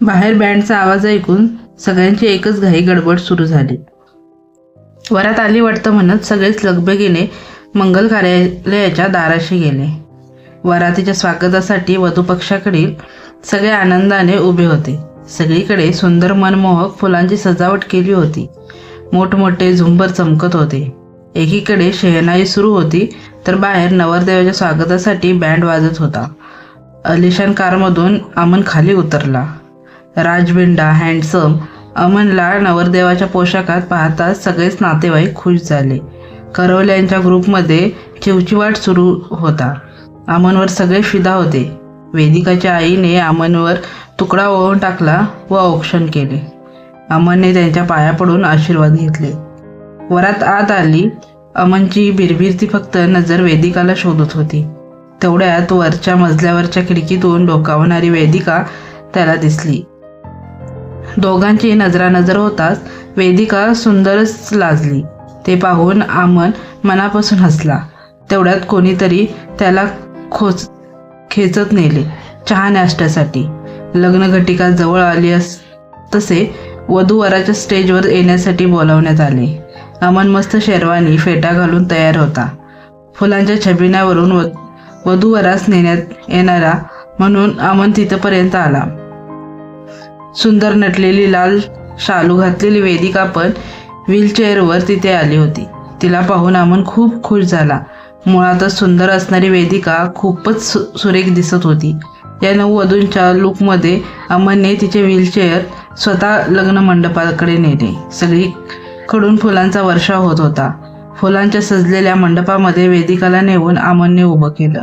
बाहेर बँडचा आवाज ऐकून सगळ्यांची एकच घाई गडबड सुरू झाली. वरात आली वाटतं म्हणत सगळेच लगबगीने मंगल कार्यालयाच्या दाराशी गेले. वरातीच्या स्वागतासाठी वधूपक्षाकडील सगळे आनंदाने उभे होते. सगळीकडे सुंदर मनमोहक फुलांची सजावट केली होती. मोठमोठे झुंबर चमकत होते. एकीकडे शहनाई सुरू होती तर बाहेर नवरदेवाच्या स्वागतासाठी बँड वाजत होता. अलिशान कारमधून अमन खाली उतरला. राजबिंडा हँडसम अमनला नवरदेवाच्या पोशाखात पाहताच सगळेच नातेवाईक खुश झाले. करवल्यांच्या ग्रुपमध्ये चिवचिवाट सुरू होता. अमनवर सगळे फिदा होते. वेदिकाच्या आईने अमनवर तुकडा ओळून टाकला व औक्षण केले. अमनने त्यांच्या पाया पडून आशीर्वाद घेतले. वरात आत आली. अमनची बिरबिरती फक्त नजर वेदिकाला शोधत होती. तेवढ्यात वरच्या मजल्यावरच्या खिडकीतून डोकावणारी वेदिका त्याला दिसली. दोघांची नजरानजर होताच वेदिका सुंदरच लाजली. ते पाहून आमन मनापासून हसला. तेवढ्यात कोणीतरी त्याला खोच खेचत नेले चहा नाश्त्यासाठी. लग्नघटिका जवळ आली अस तसे वधूवराच्या स्टेजवर येण्यासाठी बोलावण्यात आले. अमन मस्त शेरवानी फेटा घालून तयार होता. फुलांच्या छबिन्यावरून व वधूवरास नेण्यात येणारा म्हणून अमन तिथपर्यंत आला. सुंदर नटलेली लाल शालू घातलेली वेदिका पण व्हीलचेअरवर तिथे आली होती. तिला पाहून अमन खूप खुश झाला. मुळातच सुंदर असणारी वेदिका खूपच सु सुरेख दिसत होती. या नववधूंच्या लुकमध्ये अमनने तिचे व्हीलचेअर स्वतः लग्न मंडपाकडे नेले. सगळीकडून फुलांचा वर्षाव होत होता. फुलांच्या सजलेल्या मंडपामध्ये वेदिकाला नेऊन अमनने उभं केलं.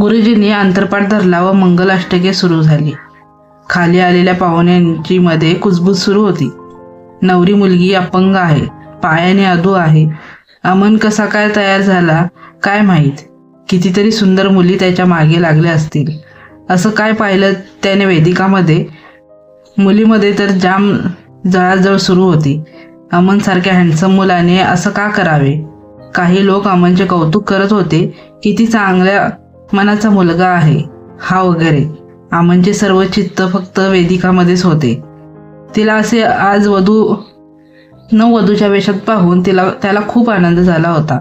गुरुजींनी अंतरपाठ धरला व मंगलाष्टके सुरू झाली. खाली आलेल्या पाहुण्यांची मध्ये कुजबूज सुरू होती. नवरी मुलगी अपंग आहे पायाने अधू आहे. अमन कसा काय तयार झाला काय माहीत? कितीतरी सुंदर मुली त्याच्यामागे लागल्या असतील. असं काय पाहिलं त्याने वेदिकामध्ये? मुलीमध्ये तर जाम जळाजळ सुरू होती. अमनसारख्या हँडसम मुलाने असं का करावे? काही लोक अमनचे कौतुक करत होते किती चांगल्या मनाचा मुलगा आहे हा वगैरे. आमनचे सर्व चित्त फक्त वेदिकामध्येच होते. तिला असे आज वधू न वधूच्या वेशात पाहून तिला त्याला खूप आनंद झाला होता.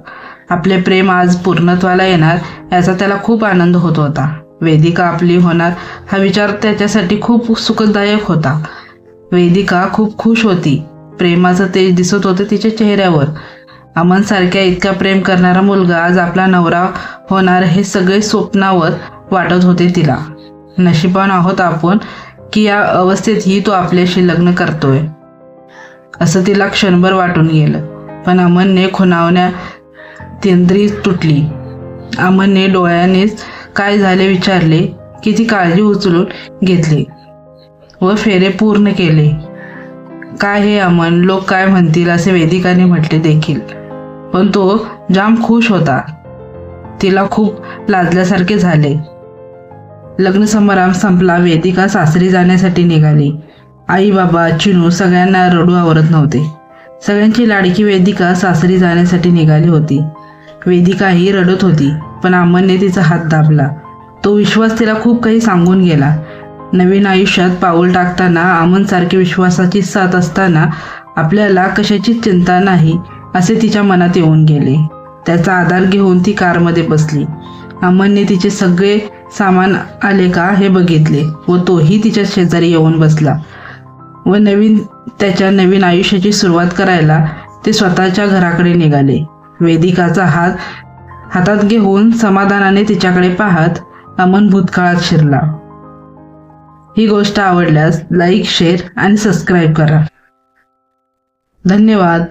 आपले प्रेम आज पूर्णत्वाला येणार याचा त्याला खूप आनंद होत होता. वेदिका आपली होणार हा विचार त्याच्यासाठी खूप सुखदायक होता. वेदिका खूप खुश होती. प्रेमाचं तेज दिसत होतं तिच्या चेहऱ्यावर. अमनसारख्या इतका प्रेम करणारा मुलगा आज आपला नवरा होणार हे सगळे स्वप्नावर वाटत होते तिला. नशिबान आहोत आपण की या अवस्थेतही तो आपल्याशी लग्न करतोय. असं तिला क्षणभर वाटून गेलं. पण अमनने खुणावण्या तेंद्री तुटली. अमनने डोळ्यानेच काय झाले विचारले की ती काळजी उचलून घेतली व फेरे पूर्ण केले. काय हे अमन? लोक काय म्हणतील असे वेदिकाने म्हटले देखील. पण तो जाम खुश होता. तिला खूप लाजल्यासारखे झाले. लग्न समारंभ संपला वेदिका सासरी जाण्यासाठी निघाली. आई बाबा चिनू सगळ्यांना रडू आवरत नव्हते. सगळ्यांची लाडकी वेदिका सासरी जाण्यासाठी निघाली होती. वेदिकाही रडत होती पण अमनने तिचा हात दाबला. तो विश्वास तिला खूप काही सांगून गेला. नवीन आयुष्यात पाऊल टाकताना अमनसारखी विश्वासाची साथ असताना आपल्याला कशाचीच चिंता नाही असे तिच्या मनात येऊन गेले. त्याचा आधार घेऊन ती कारमध्ये बसली. अमनने तिचे सगळे सामान आले का हे बघितले व तोही तिच्या शेजारी येऊन बसला व नवीन त्याच्या नवीन आयुष्याची सुरुवात करायला ते स्वतःच्या घराकडे निघाले. वेदिकाचा हात हातात घेऊन समाधानाने तिच्याकडे पाहत अमन भूतकाळात शिरला. ही गोष्ट आवडल्यास लाईक शेअर आणि सबस्क्राईब करा. धन्यवाद.